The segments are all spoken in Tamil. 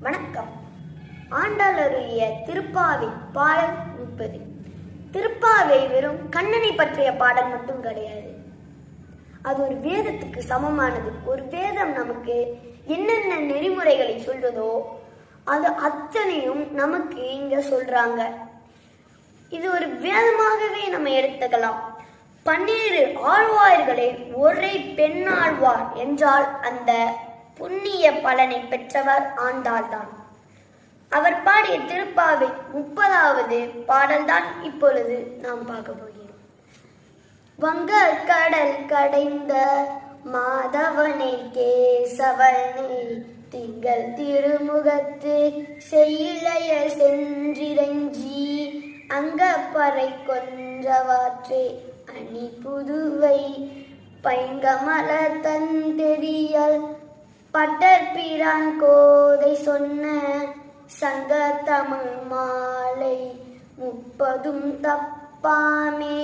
வணக்கம். ஆண்டாளருடைய திருப்பாவை பாடல் முப்பது. திருப்பாவை வெறும் கண்ணனை பற்றிய பாடல் மட்டும் கிடையாது. அது ஒரு வேதத்துக்கு சமமானது. ஒரு வேதம் நமக்கு என்னென்ன நெறிமுறைகளை சொல்றதோ அது அத்தனையும் நமக்கு இங்க சொல்றாங்க. இது ஒரு வேதமாகவே நம்ம எடுத்துக்கலாம். பன்னிரு ஆழ்வார்களை ஒரே பெண்ணாழ்வார் என்றால் அந்த புண்ணிய பலனை பெற்றவர் ஆண்டாள்தான். அவர் பாடிய திருப்பாவை முப்பதாவது பாடல்தான் இப்பொழுது நாம் பார்க்க போகிறோம். வங்க கடல் கடைந்த மாதவனை கேசவனை திங்கள் திருமுகத்து செய்யிழைய சென்றிரஞ்சி அங்கப்பறை கொன்றவாற்றே அணி புதுவை பைங்கமல தந்தெறியல் பட்டர் பிரான் கோதை சொன்ன சங்க தமிழ் மாலை முப்பதும் தப்பாமே.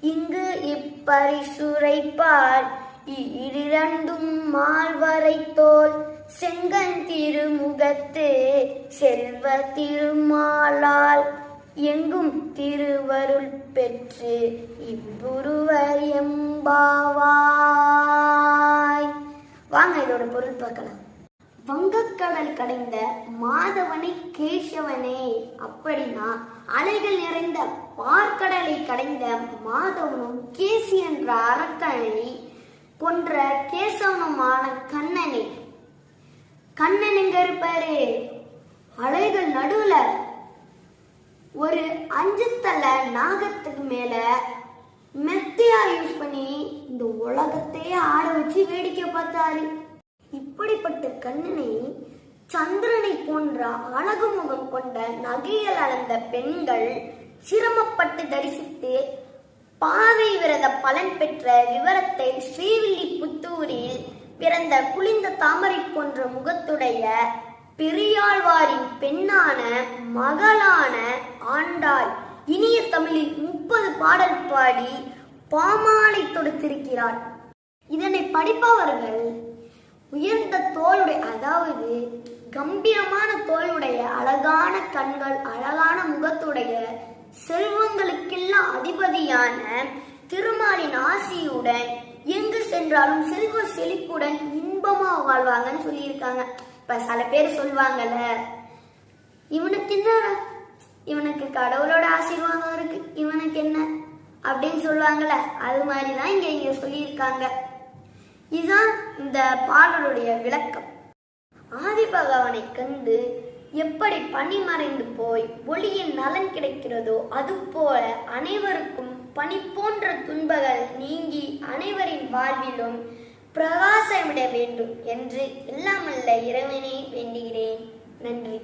இங்கு இப்பரிசுரைப்பார். இரண்டும் மால்வரை தோல் செங்கன் திருமுகத்து செல்வ திருமாலால். எங்கும் திருவருள் பெற்று இவ்வுருவர் எம்பாவா. வாங்க இதோட பொருள் பார்க்கலாம். வங்கக்கடல் கடைந்த மாதவனை கேசவனே அப்படின்னா அலைகள் நிறைந்த பார்க்கடலை கடைந்த மாதவனும் கேசி என்ற அரக்கனை கொன்ற கேசவனுமான கண்ணனை. கண்ணன் எங்க இருப்பாரு? அலைகள் நடுவுல. ஒரு அஞ்சு தலை நாகத்துக்கு மேல மெத்தையா யூஸ் பண்ணி இந்த உலகத்தையே ஆட வச்சு வேடிக்கை பார்த்தாரு. இப்படிப்பட்ட கண்ணனை சந்திரனை போன்ற அழகு முகம் கொண்ட நகைகள் அளந்த பெண்கள் சிரமப்பட்டு தரிசித்து பாவை விரத பலன் பெற்ற விவரத்தை ஸ்ரீவில்லிபுத்தூரில் பிறந்த குளிந்த தாமரை போன்ற முகத்துடைய பெரியாழ்வாரின் பெண்ணான மகளான ஆண்டாள். இனிய தமிழில் முப்பது பாடல் பாடி பாமாலை தொடுத்திருக்கிறார். இதனை படிப்பவர்கள் உயர்ந்த தோளுடைய அதாவது கம்பீரமான தோளுடைய அழகான கண்கள் அழகான முகத்துடைய செல்வங்களுக்கெல்லாம் அதிபதியான திருமாலின் ஆசியுடன் எங்கு சென்றாலும் செல்வ செழிப்புடன் இன்பமா வாழ்வாங்கன்னு சொல்லியிருக்காங்க. இப்ப சில பேர் சொல்லுவாங்கல்ல இவனுக்கு என்ன? இவனுக்கு கடவுளோட ஆசீர்வாதம் இருக்கு. இவனுக்கு என்ன? அப்படின்னு சொல்லுவாங்கல்ல அது மாதிரி தான் இங்க இங்க சொல்லியிருக்காங்க. இதுதான் இந்த பாடலுடைய விளக்கம். ஆதி பகவானை கண்டு எப்படி பனி மறைந்து போய் ஒளியின் நலன் கிடைக்கிறதோ அதுபோல அனைவருக்கும் பனி போன்ற துன்பங்கள் நீங்கி அனைவரின் வாழ்விலும் பிரகாசமிட வேண்டும் என்று எல்லாமல்ல இறைவனை வேண்டுகிறேன். நன்றி.